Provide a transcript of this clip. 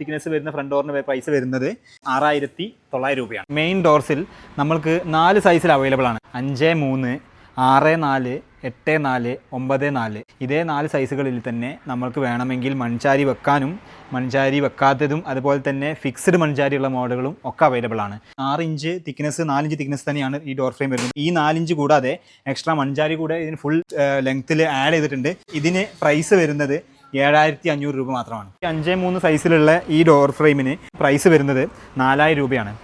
Thickness വരുന്ന front ഡോറിന് price വരുന്നത് ആറായിരത്തി തൊള്ളായിരം രൂപയാണ്. മെയിൻ ഡോർസിൽ നമ്മൾക്ക് നാല് സൈസിൽ അവൈലബിൾ ആണ്. അഞ്ച് മൂന്ന് ആറ് നാല് എട്ട് നാല് ഒമ്പത് നാല്. ഇതേ നാല് സൈസുകളിൽ തന്നെ നമ്മൾക്ക് വേണമെങ്കിൽ മൺചാരി വെക്കാനും മൺചാരി വെക്കാത്തതും അതുപോലെ തന്നെ ഫിക്സ്ഡ് മൺചാരിയുള്ള മോഡലുകളും ഒക്കെ അവൈലബിൾ ആണ്. ആറ് ഇഞ്ച് തിക്നെസ് നാലിഞ്ച് തിക്നെസ് തന്നെയാണ് ഈ ഡോർ ഫ്രെയിം വരുന്നത്. ഈ നാലിഞ്ച് കൂടാതെ എക്സ്ട്രാ മൺചാരി കൂടെ ഇതിന് ഫുൾ ലെങ്ത്തിൽ ആഡ് ചെയ്തിട്ടുണ്ട്. ഇതിന് പ്രൈസ് വരുന്നത് ഏഴായിരത്തി അഞ്ഞൂറ് രൂപ മാത്രമാണ്. അഞ്ച് മൂന്ന് സൈസിലുള്ള ഈ ഡോർ ഫ്രെയിമിന് പ്രൈസ് വരുന്നത് നാലായിരം രൂപയാണ്.